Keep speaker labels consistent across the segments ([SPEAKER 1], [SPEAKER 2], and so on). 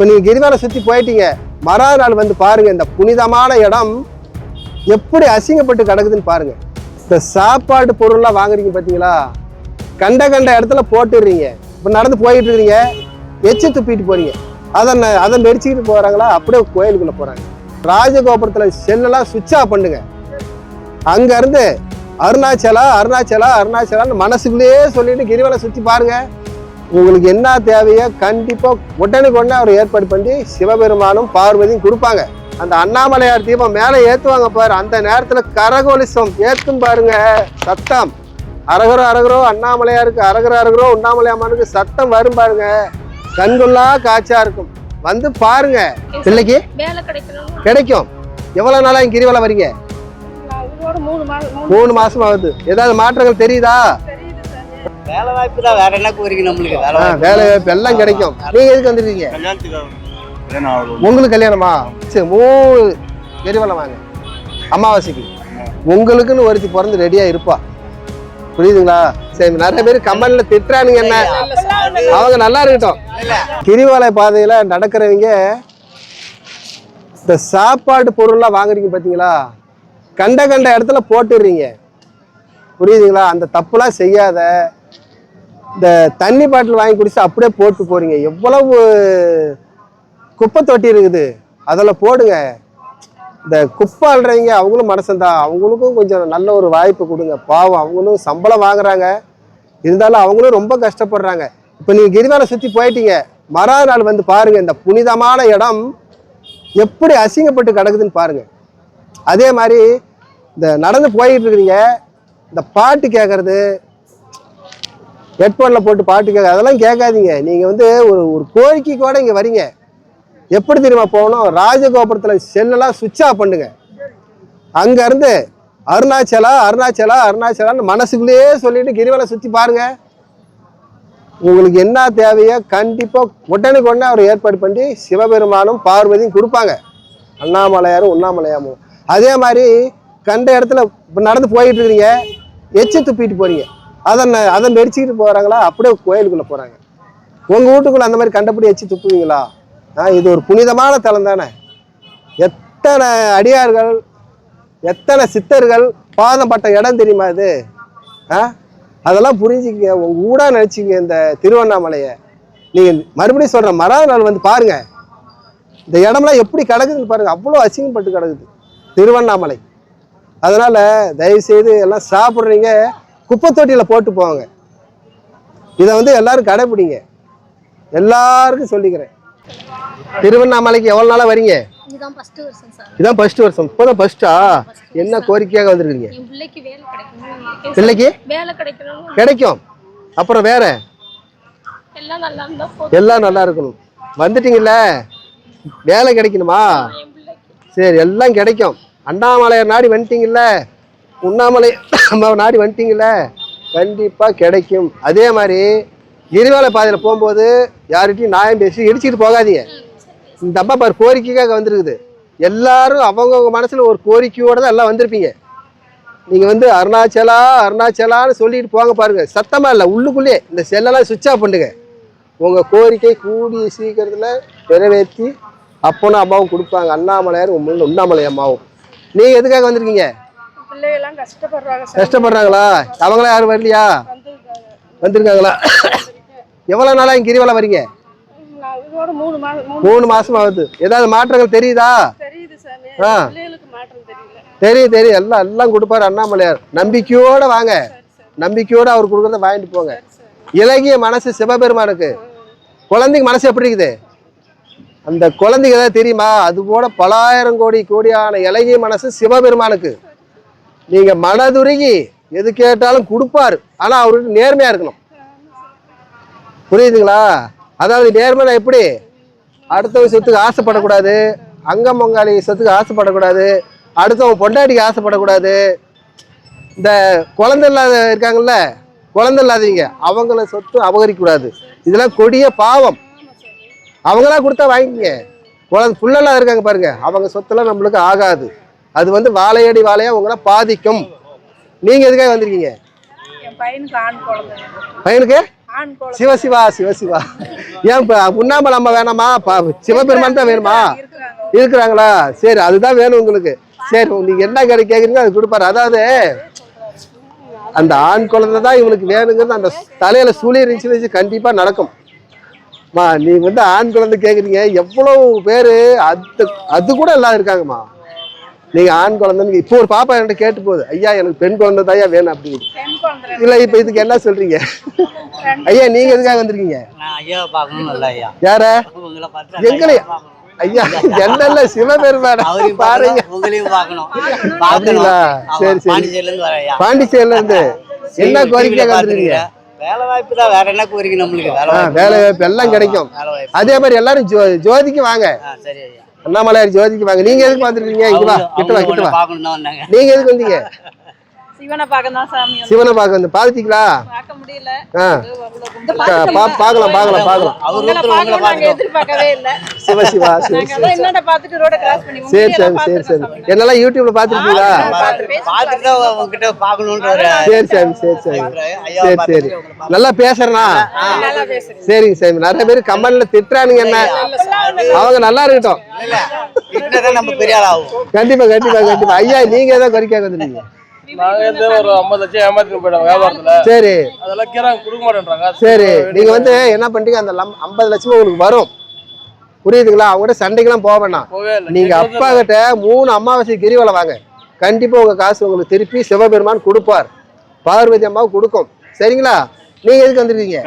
[SPEAKER 1] இப்போ நீங்கள் கிரிவலை சுற்றி போயிட்டீங்க. மறாவது நாள் வந்து பாருங்கள் இந்த புனிதமான இடம் எப்படி அசிங்கப்பட்டு கிடக்குதுன்னு பாருங்கள் இந்த சாப்பாடு பொருள்லாம் வாங்குறீங்க பார்த்தீங்களா கண்ட கண்ட இடத்துல போட்டுடுறீங்க இப்போ நடந்து போயிட்டு இருக்கிறீங்க எச்சு துப்பிட்டு போகிறீங்க அதை ந- அதை மெரிச்சிக்கிட்டு போகிறாங்களா அப்படியே கோயிலுக்குள்ளே போகிறாங்க ராஜகோபுரத்தில் செல்லெல்லாம் சுவிட்ச் ஆஃப் பண்ணுங்க. அங்கேருந்து அருணாச்சலா அருணாச்சலா அருணாச்சலான்னு மனசுக்குள்ளேயே சொல்லிட்டு கிரிவலை சுற்றி பாருங்கள் உங்களுக்கு என்ன தேவையோ கண்டிப்பா உடனுக்கு உடனே அவர் ஏற்பாடு பண்ணி சிவபெருமானும் பார்வதியும் கொடுப்பாங்க. அந்த அண்ணாமலையார் தீபம் மேலே ஏத்துவாங்க பாரு. அந்த நேரத்துல கரகோலிசம் ஏத்தும் பாருங்க. சத்தம். அரகரோ அரகரோ அண்ணாமலையாருக்கு அரகரோ அரகரோ உண்ணாமலையாமானுக்கு சத்தம் வரும் பாருங்க. கண்கொள்ளா காட்சியா இருக்கும். வந்து பாருங்க. பிள்ளைக்கு கிடைக்கும். எவ்வளவு நாளா இங்க கிரிவலம் வரீங்க?
[SPEAKER 2] மூணு மாதம்
[SPEAKER 1] ஆகுது. ஏதாவது மாற்றங்கள் தெரியுதா?
[SPEAKER 3] வேலை வாய்ப்பு தான். வேற என்ன கோரிக்கை நம்மளுக்கு? வேலை
[SPEAKER 1] வேலை வாய்ப்பு எல்லாம் கிடைக்கும். நீங்க எதுக்கு வந்திருக்கீங்க? உங்களுக்கு கல்யாணமா? சரி மூணு கிரிவலம் வாங்க. அமாவாசைக்கு. உங்களுக்குன்னு ஒருத்தி பிறந்து ரெடியா இருப்பா. புரியுதுங்களா? சரி நிறைய பேர் கமெண்ட்ல திட்டுறானுங்க என்ன? அவங்க நல்லா இருக்கட்டும். கிரிவல பாதையில நடக்கிறவங்க இந்த சாப்பாடு பொருள்லாம் வாங்குறீங்க பாத்தீங்களா? கண்ட கண்ட இடத்துல போட்டுடுறீங்க. புரியுதுங்களா? அந்த தப்புலாம் செய்யாத இந்த தண்ணி பாட்டில் வாங்கி குடிச்சு அப்படியே போட்டு போறீங்க. எவ்வளவு குப்பை தொட்டி இருக்குது. அதில் போடுங்க. இந்த குப்பை அள்ளுறவங்க அவங்களும் மனசந்தான் அவங்களுக்கும் கொஞ்சம் நல்ல ஒரு வாய்ப்பு கொடுங்க. பாவம் அவங்களும் சம்பளம் வாங்குறாங்க. இருந்தாலும் அவங்களும் ரொம்ப கஷ்டப்படுறாங்க. இப்போ நீங்கள் கிரிவலம் சுற்றி போயிட்டீங்க. மறாத நாள் வந்து பாருங்கள் இந்த புனிதமான இடம் எப்படி அசிங்கப்பட்டு கிடக்குதுன்னு பாருங்கள் அதே மாதிரி இந்த நடந்து போயிட்டு இருக்கிறீங்க. இந்த பாட்டு கேட்குறது ஹெட்ஃபோனில் போட்டு பாட்டு கேட்க அதெல்லாம் கேட்காதீங்க. நீங்கள் வந்து ஒரு ஒரு கோரிக்கை கூட இங்கே வரீங்க. எப்படி தெரியுமா போகணும்? ராஜகோபுரத்தில் செல்லெல்லாம் சுவிட்ச் ஆஃப் பண்ணுங்க. அங்கேருந்து அருணாச்சலா அருணாச்சலா அருணாச்சலான்னு மனசுக்குள்ளேயே சொல்லிட்டு கிரிவலை சுற்றி பாருங்க. உங்களுக்கு என்ன தேவையோ கண்டிப்பாக உடனுக்கு உடனே அவர் ஏற்பாடு பண்ணி சிவபெருமானும் பார்வதியும் கொடுப்பாங்க. அண்ணாமலையாரும் உண்ணாமலையாமும். அதே மாதிரி கண்ட இடத்துல இப்போ நடந்து போயிட்டு இருக்கிறீங்க. எச்சு துப்பிட்டு போறீங்க. அதை அதை மெரிச்சிக்கிட்டு போகிறாங்களா அப்படியே கோயிலுக்குள்ளே போகிறாங்க உங்கள் வீட்டுக்குள்ளே அந்த மாதிரி கண்டபடி வச்சு துப்புவீங்களா? ஆ இது ஒரு புனிதமான தலம் தானே. எத்தனை அடியார்கள் எத்தனை சித்தர்கள் பாதம் பட்ட இடம் தெரியுமா இது? ஆ அதெல்லாம் புரிஞ்சுக்கங்க. உங்கள் ஊடாக நினச்சிங்க இந்த திருவண்ணாமலையை. நீங்கள் மறுபடியும் சொல்கிற மறாத நாள் வந்து பாருங்கள் இந்த இடம்லாம் எப்படி கிடக்குதுன்னு பாருங்கள் அவ்வளோ அசிங்கப்பட்டு கிடக்குது. திருவண்ணாமலை. அதனால் தயவு செய்து எல்லாம் சாப்பிட்றீங்க. குப்பை தொட்டியில் போட்டு போங்க இதை வந்து எல்லாரும் கடைப்பிடிங்க எல்லாருக்கும் சொல்லிக்கிறேன். திருவண்ணாமலைக்கு எவ்வளோ நாளாக வரீங்க? இதான் ஃபர்ஸ்ட் வருஷம் இப்போதான் ஃபர்ஸ்டா என்ன கோரிக்கையாக வந்திருக்கீங்க?
[SPEAKER 2] பிள்ளைக்கு
[SPEAKER 1] கிடைக்கும். அப்புறம் வேற?
[SPEAKER 2] எல்லாம் நல்லா
[SPEAKER 1] இருக்கணும். வந்துட்டீங்கல்ல? வேலை கிடைக்கணுமா? சரி எல்லாம் கிடைக்கும். அண்ணாமலையார் நாடி வந்துட்டீங்கல்ல? உண்ணாமலை அம்மாவை நாடி வந்துட்டீங்கள கண்டிப்பாக கிடைக்கும். அதே மாதிரி கிரிவல பாதையில் போகும்போது யார்கிட்டையும் நியாயம் பேசி இடிச்சிட்டு போகாதீங்க. இந்த அம்மா பாரு கோரிக்கைக்காக வந்திருக்குது. எல்லாரும் அவங்கவுங்க மனசில் ஒரு கோரிக்கையோடு தான் எல்லாம் வந்திருப்பீங்க. நீங்கள் வந்து அருணாச்சலா அருணாச்சலான்னு சொல்லிட்டு போங்க பாருங்கள் சத்தமாக இல்லை உள்ளுக்குள்ளே இந்த செல்லெல்லாம் சுவிட்ச் ஆஃப் பண்ணுங்க. உங்கள் கோரிக்கை கூடிய சீக்கிரத்தில் நிறைவேற்றி அப்பனும் அம்மாவும் கொடுப்பாங்க. அண்ணாமலையார் உண்மையில் உண்ணாமலை அம்மாவும். நீங்கள் எதுக்காக வந்திருக்கீங்க?
[SPEAKER 2] பிள்ளைகள்லாம் கஷ்டப்படுறாங்க
[SPEAKER 1] கஷ்டப்படுறாங்களா? அவங்களாம் யாரும் வரலையா?
[SPEAKER 2] வந்திருக்காங்க.
[SPEAKER 1] வந்திருக்காங்களா? எவ்வளோ நாளாக இங்கே கிரிவலம் வரீங்க?
[SPEAKER 2] மூணு
[SPEAKER 1] மாசம். ஆகுது. ஏதாவது மாற்றங்கள் தெரியுதா? ஆ. தெரியும் தெரியும் எல்லாம் எல்லாம் கொடுப்பாரு அண்ணாமலையார். நம்பிக்கையோட வாங்க. நம்பிக்கையோட அவர் கொடுக்கறத வாங்கிட்டு போங்க. இலகிய மனசு சிவபெருமானுக்கு. குழந்தைங்க மனசு எப்படி இருக்குது? அந்த குழந்தைங்க ஏதாவது தெரியுமா? அது கூட பலாயிரம் கோடி கோடியான இலகிய மனசு சிவபெருமானுக்கு. நீங்க மனதுருகி எது கேட்டாலும் கொடுப்பாரு. ஆனா அவருக்கு நேர்மையா இருக்கணும். புரியுதுங்களா? அதாவது நேர்மைனா எப்படி? அடுத்தவங்க சொத்துக்கு ஆசைப்படக்கூடாது. அங்கம் பொங்காளி சொத்துக்கு ஆசைப்படக்கூடாது. அடுத்தவங்க பொண்டாட்டிக்கு ஆசைப்படக்கூடாது. இந்த குழந்தை இல்லாத இருக்காங்கல்ல? குழந்தை இல்லாதீங்க அவங்கள சொத்து அபகரிக்கக்கூடாது. இதெல்லாம் கொடிய பாவம். அவங்களா கொடுத்தா வாங்கிக்கங்க. குழந்தை புள்ளெல்லாம் இருக்காங்க பாருங்க. அவங்க சொத்தெல்லாம் நம்மளுக்கு ஆகாது. அது வந்து வாழையடி வாழையா உங்களை பாதிக்கும். நீங்க எதுக்காக வந்திருக்கீங்க?
[SPEAKER 2] பையனுக்கு
[SPEAKER 1] சிவசிவா சிவசிவா ஏன் இப்ப உண்ணாமலை அம்மா வேணாமா? சிவபெருமான் தான் வேணுமா?
[SPEAKER 2] இருக்கிறாங்க.
[SPEAKER 1] இருக்கிறாங்களா? சரி அதுதான் வேணும் உங்களுக்கு. சரி நீங்க என்ன கடை கேக்குறீங்க அது கொடுப்பாரு. அதாவது அந்த ஆண் குழந்தை தான் இவனுக்கு வேணுங்கிறது அந்த தலையில சூழி இருந்துச்சு கண்டிப்பா நடக்கும். மா நீ வந்து ஆண் குழந்தை கேக்குறீங்க. எவ்வளவு பேரு அது அது கூட எல்லாம் இருக்காங்கம்மா. நீங்க ஆண் குழந்தைன்னு இப்போ ஒரு பாப்பா என்கிட்ட கேட்டு போகுது ஐயா எனக்கு பெண் குழந்தை தாயா வேணும் அப்படின்னு. இல்ல இப்ப இதுக்கு என்ன சொல்றீங்க? ஐயா நீங்க எதுக்காக வந்திருக்கீங்க?
[SPEAKER 3] நான் ஐயாவை பார்க்கணும் நல்ல ஐயா.
[SPEAKER 1] யார?
[SPEAKER 3] பார்க்கணும்.
[SPEAKER 1] ஐயா என்னல்ல சிவபெருமான பாருங்க. அப்படிங்களா? சரி, சரி.
[SPEAKER 3] பாண்டிச்சேரியில இருந்து
[SPEAKER 1] என்ன கோரிக்கை வந்துருக்கீங்க?
[SPEAKER 3] வேலை வாய்ப்பு தான் வேற என்ன கோரிக்கை நம்மளுக்கு? வேலை வாய்ப்பு
[SPEAKER 1] எல்லாம் கிடைக்கும். அதே மாதிரி எல்லாரும் ஜோதிக்கு வாங்க.
[SPEAKER 3] சரி
[SPEAKER 1] அண்ணாமலையார் ஜோதிக்கு வாங்க. நீங்க எதுக்கு வந்துருக்கீங்க? இங்க வா. கிட்ட வா கிட்ட வா. நீங்க எதுக்கு வந்தீங்க?
[SPEAKER 2] சிவனை பார்க்க தான் சாமி வந்து.
[SPEAKER 1] சிவனை பார்க்க வந்து பாத்துட்டீங்களா
[SPEAKER 2] பார்க்க முடியல.
[SPEAKER 1] ஆ. பார்க்கலாம் பார்க்கலாம் பார்க்கலாம்.
[SPEAKER 3] அவர்
[SPEAKER 2] நாங்க எதிர்பார்க்கவே இல்ல.
[SPEAKER 1] சிவ சிவா சிவ
[SPEAKER 2] நாங்க அதான் என்னட்ட பார்த்துட்டு ரோட கிராஸ் பண்ணி
[SPEAKER 1] சரி சரி சரி சரி. என்னெல்லாம் யூடியூப்ல பாத்துருக்கீங்களா
[SPEAKER 3] பார்த்துட்டு தான் உங்ககிட்ட பார்க்கணுன்ற ஒரு
[SPEAKER 1] சரி சரி சரி சரி. சரி சரி. நல்லா பேசுறேனா?
[SPEAKER 2] நல்லா பேசுறீங்க
[SPEAKER 1] சரிங்க சரி நிறைய பேர் கமெண்ட்ல திட்டுறானுங்க என்ன? அவங்க நல்லா இருக்கட்டும்.
[SPEAKER 3] இல்ல திட்டினதான் நம்ம பெரிய ஆள் ஆகும்
[SPEAKER 1] கண்டிப்பா கண்டிப்பா கண்டிப்பா. ஐயா நீங்க ஏதோ கோரிக்கை வந்துருக்கீங்க
[SPEAKER 4] நாங்க வந்து ஒரு ஐம்பது லட்சம் ஏமாத்திட்டு போயிட்டோம் வியாபாரத்துல.
[SPEAKER 1] சரி.
[SPEAKER 4] அதெல்லாம் கீராங்க கொடுக்க மாட்டேன்றாங்க.
[SPEAKER 1] சரி. நீங்க வந்து என்ன பண்றீங்க? அந்த லம்- 50 லட்சம் உங்களுக்கு வரும். புரியுதுங்களா? அவங்க சண்டைக்கெல்லாம் போக வேண்டாம் நீங்க அப்பா கிட்ட மூணு அமாவாசை கிரிவலம் வாங்க. கண்டிப்பா உங்க காசு உங்களுக்கு திருப்பி சிவபெருமான் கொடுப்பார். பார்வதி அம்மாவுக்கு கொடுக்கும். சரிங்களா? நீங்க எதுக்கு வந்திருக்கீங்க?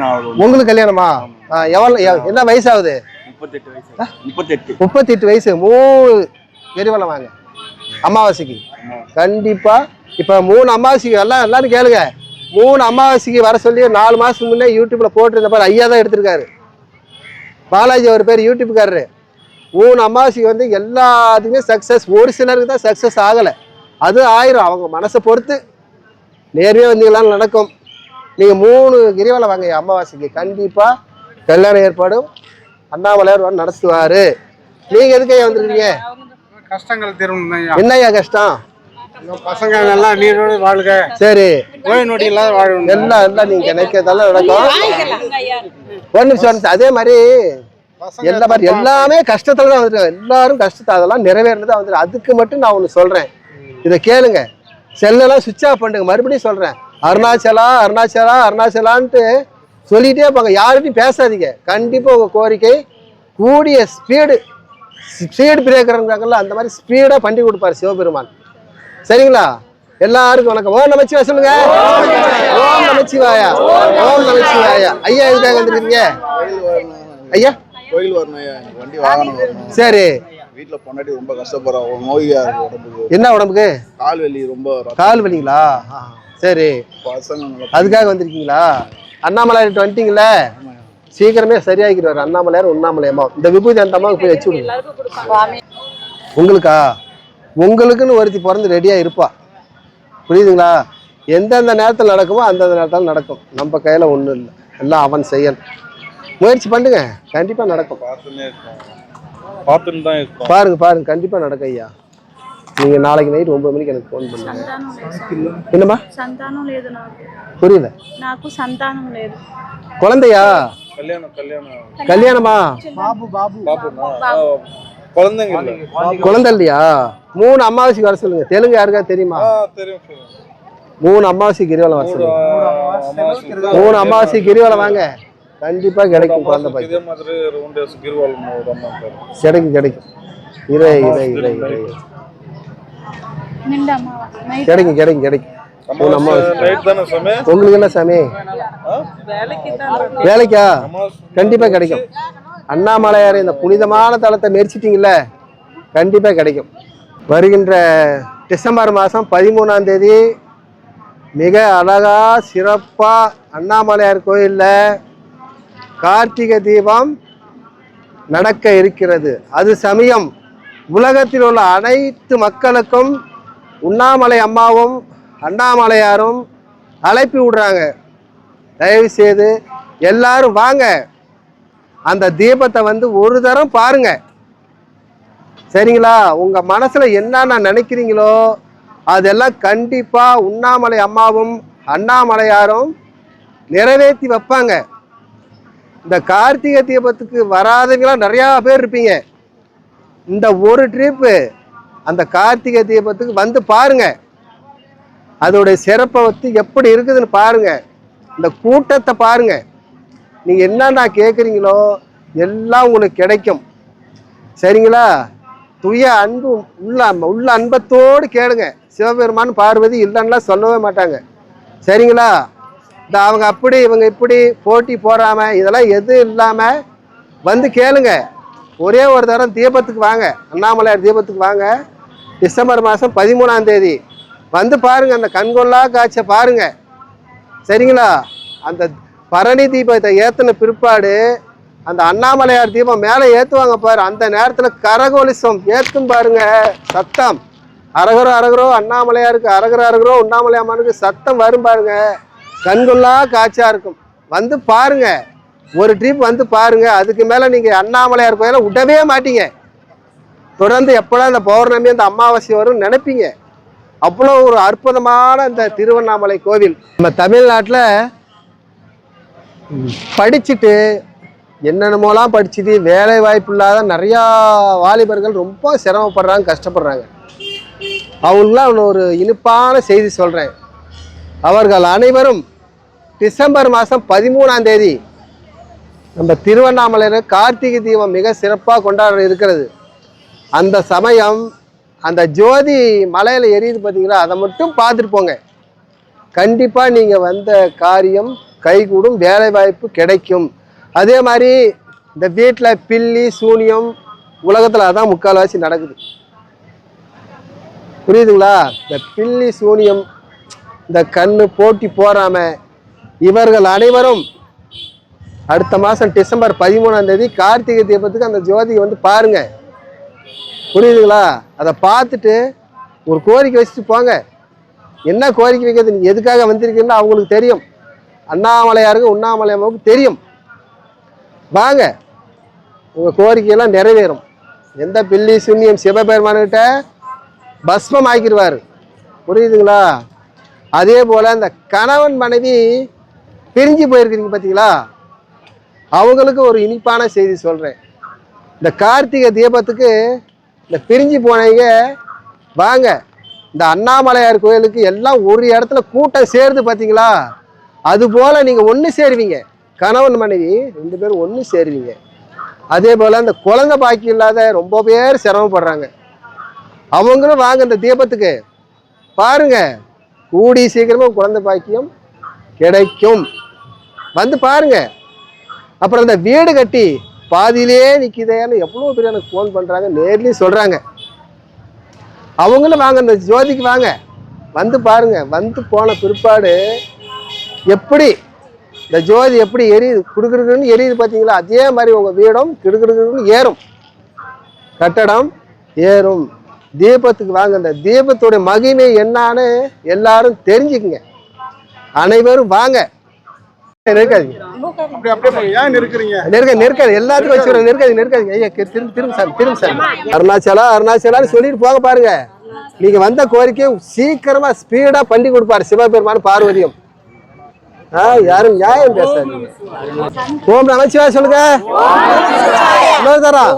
[SPEAKER 5] ஆகுது
[SPEAKER 1] உங்களுக்கு கல்யாணமா? ஆ, எவ்வளவு எவ்- என்ன வயசாகுது?
[SPEAKER 5] முப்பத்தெட்டு வயசு. முப்பத்தெட்டு.
[SPEAKER 1] முப்பத்தெட்டு வயசு. மூணு கிரிவலம் வாங்க. அமாவாசைக்கு. கண்டிப்பா. இப்ப மூணு அமாவாசைக்கு எல்லாம் எல்லாரும் கேளுங்க. மூணு அமாவாசைக்கு வர சொல்லி நாலு மாதத்துக்கு முன்னே யூடியூப்ல போட்டிருந்த பாரு ஐயா தான் எடுத்திருக்காரு. பாலாஜி அவர் பேர் யூடியூப்காரரு மூணு அமாவாசைக்கு வந்து எல்லாத்துக்குமே சக்சஸ் ஒரு சிலருக்கு தான் சக்சஸ் ஆகலை. அது ஆயிரும். அவங்க மனசை பொறுத்து நேர்மையாக வந்தீங்களான்னு நடக்கும். நீங்கள் மூணு கிரிவலம் வாங்க அமாவாசைக்கு. கண்டிப்பாக கல்யாண ஏற்பாடும் அண்ணாமலையார் வந்து நடத்துவார். நீங்கள் எதுக்கு ஐயா
[SPEAKER 6] கஷ்டங்கள் தீரணும் ஐயா
[SPEAKER 1] என்னய்யா கஷ்டம்?
[SPEAKER 6] பசங்க நல்லா நீரோடு வாழ்க.
[SPEAKER 1] சரி.
[SPEAKER 6] நோய் நொடி இல்லாத வாழணும்
[SPEAKER 1] எல்லாம் எல்லாம் நீங்க நினைக்கிறதெல்லாம் நடக்கும். ஒரு நிமிஷம் ஒரு நிமிஷம். அதே மாதிரி எல்லா மாதிரி எல்லாமே கஷ்டத்துல தான் வந்துருக்காங்க. எல்லாரும் கஷ்டத்தை அதெல்லாம் நிறைவேறினதா வந்துரு அதுக்கு மட்டும் நான் ஒன்று சொல்றேன். இதை கேளுங்க. செல்லெல்லாம் சுவிட்ச் ஆஃப் பண்ணுங்க. மறுபடியும் சொல்றேன். அருணாச்சலா அருணாச்சலா அருணாச்சலான்ட்டு சொல்லிட்டே போங்க. யார்கிட்டையும் பேசாதீங்க. கண்டிப்பா உங்க கோரிக்கை கூடிய ஸ்பீடு ஸ்பீடு பிரேக்கர்ங்கிறாங்கல்ல அந்த மாதிரி ஸ்பீடா பண்ணி கொடுப்பாரு சிவபெருமான். சரிங்களா? எல்லாருக்கும் வணக்கம். ஓம் நமச்சிவாய சொல்லுங்க. ஓம் நமச்சிவாயா. ஓம் நமச்சிவாயா. ஐயா எதுக்காக வந்திருக்கீங்க? ஐயா?
[SPEAKER 7] கோயில் வரணும் வண்டி வரணும்
[SPEAKER 1] சரி.
[SPEAKER 7] வீட்டுல பொண்டாட்டி ரொம்ப கஷ்டப்படுறோம் நோயா இருக்கு உடம்புக்கு.
[SPEAKER 1] என்ன உடம்புக்கு?
[SPEAKER 7] கால் வலி ரொம்ப.
[SPEAKER 1] கால் வலிங்களா? சரி.
[SPEAKER 7] பசங்க
[SPEAKER 1] அதுக்காக வந்திருக்கீங்களா? அண்ணாமலையார்கிட்ட வந்துட்டீங்களே சீக்கிரமே சரியாகிடுவார். அண்ணாமலையார் உண்ணாமலையம்மா. இந்த விபூதி அந்த அம்மாவுக்கு போய் வச்சு உங்களுக்கா? உங்களுக்குன்னு ஒருத்தி பிறந்து ரெடியாக இருப்பா. புரியுதுங்களா? எந்தெந்த நேரத்தில் நடக்குமோ அந்தந்த நேரத்தில் நடக்கும். நம்ம கையில் ஒன்றும் இல்லை. எல்லாம் அவன் செய்யணும் முயற்சி பண்ணுங்க. கண்டிப்பாக நடக்கும். பாருங்க பாருங்க. கண்டிப்பாக நடக்கும் ஐயா. நீங்க நாளைக்கு நைட் ஒன்பது மணிக்கு எனக்கு ஃபோன் பண்ணுங்க. என்னம்மா? புரியல. குழந்தையா?
[SPEAKER 5] கல்யாணமா
[SPEAKER 1] பாபு
[SPEAKER 5] பாபு. குழந்தைங்க
[SPEAKER 1] குழந்தை இல்லையா மூணு அமாவாசைக்கு வர சொல்லுங்க. தெலுங்கு யாருக்காவது தெரியுமா? மூணு அமாவாசை கிரிவலம் வர சொல்லுங்க. மூணு அமாவாசை கிரிவலம். வாங்க. கண்டிப்பா கிடைக்கும் குழந்தை பாய்
[SPEAKER 5] இதே மாதிரி
[SPEAKER 1] கிடைக்கும் கிடைக்கும். இறை இறை இறை இறை கிடைக்கும் கிடைக்கும் கிடைக்கும். உங்களுக்கு என்ன சாமி? வேலைக்கா கண்டிப்பா கிடைக்கும். அண்ணாமலையார் இந்த புனிதமான தலத்தை மெரிச்சிட்டீங்கல்ல கண்டிப்பா கிடைக்கும். வருகின்ற டிசம்பர் மாதம் பதிமூணாம் தேதி மிக அழகா சிறப்பா அண்ணாமலையார் கோயில்ல கார்த்திகை தீபம் நடக்க இருக்கிறது. அது சமயம் உலகத்தில் உள்ள அனைத்து மக்களுக்கும் உண்ணாமலை அம்மாவும் அண்ணாமலையாரும் அழைப்பி விடுறாங்க. தயவு செய்து எல்லாரும் வாங்க. அந்த தீபத்தை வந்து ஒரு தரம் பாருங்க. சரிங்களா? உங்க மனசுல என்னென்ன நினைக்கிறீங்களோ அதெல்லாம் கண்டிப்பா உண்ணாமலை அம்மாவும் அண்ணாமலையாரும் நிறைவேற்றி வைப்பாங்க. இந்த கார்த்திகை தீபத்துக்கு வராதவங்களாம் நிறையா பேர் இருப்பீங்க. இந்த ஒரு ட்ரிப்பு அந்த கார்த்திகை தீபத்துக்கு வந்து பாருங்கள் அதோடைய சிறப்பை வந்து எப்படி இருக்குதுன்னு பாருங்க. இந்த கூட்டத்தை பாருங்க. நீங்க என்னென்ன கேட்குறீங்களோ எல்லாம் உங்களுக்கு கிடைக்கும். சரிங்களா? துய அன்பு உள்ள உள்ள அன்பத்தோடு கேளுங்க. சிவபெருமான் பார்வதி இல்லைன்னா சொல்லவே மாட்டாங்க. சரிங்களா? இந்த அவங்க அப்படி இவங்க இப்படி போட்டி போடாம இதெல்லாம் எதுவும் இல்லாம வந்து கேளுங்க. ஒரே ஒரு தரம் தீபத்துக்கு வாங்க. அண்ணாமலையார் தீபத்துக்கு வாங்க. டிசம்பர் மாதம் பதிமூணாம் தேதி. வந்து பாருங்க அந்த கண்கொள்ளா காட்சியை பாருங்க. சரிங்களா? அந்த பரணி தீபத்தை ஏற்றின பிற்பாடு அந்த அண்ணாமலையார் தீபம் மேலே ஏற்றுவாங்க பாரு. அந்த நேரத்தில் கரகோலிசம் ஏற்றும் பாருங்க சத்தம். அரகரோ அரகரோ அண்ணாமலையாருக்கு அரகர அரகரோ உண்ணாமலையாமானுக்கு சத்தம் வரும் பாருங்க. கண்கொள்ளா காட்சியாக இருக்கும். வந்து பாருங்க. ஒரு ட்ரிப் வந்து பாருங்க. அதுக்கு மேலே நீங்கள் அண்ணாமலையார் கோயிலை விடவே மாட்டீங்க. தொடர்ந்து எப்படா இந்த பௌர்ணமி அந்த அமாவாசை வரும் நினைப்பீங்க. அவ்வளோ ஒரு அற்புதமான இந்த திருவண்ணாமலை கோவில். நம்ம தமிழ்நாட்டில் படிச்சுட்டு என்னென்னமோலாம் படிச்சுட்டு வேலை வாய்ப்பு இல்லாத நிறையா வாலிபர்கள் ரொம்ப சிரமப்படுறாங்க கஷ்டப்படுறாங்க. அவங்களுக்குலாம் நான் ஒரு இனிப்பான செய்தி சொல்கிறேன் அவர்கள் அனைவரும் டிசம்பர் மாதம் பதிமூணாம் தேதி நம்ம திருவண்ணாமலையில் கார்த்திகை தீபம் மிக சிறப்பாக கொண்டாட இருக்கிறது. அந்த சமயம் அந்த ஜோதி மலையில் எரியுது பார்த்தீங்களா அதை மட்டும் பார்த்துட்டு போங்க. கண்டிப்பாக நீங்கள் வந்த காரியம் கைகூடும் வேலை வாய்ப்பு கிடைக்கும். அதே மாதிரி இந்த வீட்டில் பில்லி சூனியம் உலகத்தில் அதான் முக்கால்வாசி நடக்குது. புரியுதுங்களா? இந்த பில்லி சூனியம் இந்த கண்ணு போட்டி போறாம இவர்கள் அனைவரும் அடுத்த மாதம் டிசம்பர் பதிமூணாம் தேதி கார்த்திகை தீபத்துக்கு அந்த ஜோதியை வந்து பாருங்க. புரியுதுங்களா? அதை பார்த்துட்டு ஒரு கோரிக்கை வச்சுட்டு போங்க. என்ன கோரிக்கை வைக்கிறது? நீங்கள் எதுக்காக வந்திருக்கீங்கன்னு அவங்களுக்கு தெரியும். அண்ணாமலையாருக்கு அம்மாவுக்கு தெரியும். வாங்க. உங்கள் கோரிக்கையெல்லாம் நிறைவேறும். எந்த பில்லி சுண்ணியம் சிவபெருமான்கிட்ட பஸ்மம் ஆக்கிடுவார். புரியுதுங்களா? அதே போல் இந்த கணவன் மனைவி பிரிஞ்சு போயிருக்கிறீங்க பார்த்தீங்களா அவங்களுக்கு ஒரு இனிப்பான செய்தி சொல்கிறேன் இந்த கார்த்திகை தீபத்துக்கு இந்த பிரிஞ்சு போனவங்க வாங்க. இந்த அண்ணாமலையார் கோயிலுக்கு எல்லாம் ஒரு இடத்துல கூட்டம் சேருது பார்த்தீங்களா அது போல் நீங்கள் ஒன்று சேருவீங்க. கணவன் மனைவி ரெண்டு பேரும் ஒன்று சேருவீங்க. அதே போல் இந்த குழந்தை பாக்கி இல்லாத ரொம்ப பேர் சிரமப்படுறாங்க. அவங்களும் வாங்க இந்த தீபத்துக்கு. பாருங்க கூடி சீக்கிரமாக குழந்தை பாக்கியம் கிடைக்கும். வந்து பாருங்க. அப்புறம் இந்த வீடு கட்டி பாதியிலே நிற்கிதேன்னு எவ்வளோ பேர் எனக்கு ஃபோன் பண்ணுறாங்க நேர்லேயும் சொல்கிறாங்க அவங்களும் வாங்க இந்த ஜோதிக்கு வாங்க. வந்து பாருங்க வந்து போன பிற்பாடு எப்படி இந்த ஜோதி எப்படி எரியுது? குடுக்குறதுன்னு எரியுது பார்த்தீங்களா அதே மாதிரி உங்கள் வீடும் கிடுக்கிடுக்குன்னு ஏறும். கட்டடம் ஏறும். தீபத்துக்கு வாங்க இந்த தீபத்தோட மகிமை என்னன்னு எல்லாரும் தெரிஞ்சுக்குங்க. அனைவரும் வாங்க. நெருக்காதீங்க நெருக்க நெருக்காது எல்லாத்துக்கும் வச்சு நெருக்காது நெருக்காதீங்க ஐயா திரும்ப திரும்ப சார் திரும்ப சார். அருணாச்சலா அருணாச்சலான்னு சொல்லிட்டு போக பாருங்க. நீங்க வந்த கோரிக்கையை சீக்கிரமா ஸ்பீடா பண்ணி கொடுப்பாரு சிவபெருமான் பார்வதியும். ஆ யாரும் நியாயம் பேசாதீங்க ஓம் நமச்சிவா சொல்லுங்க. இன்னொரு தரம்.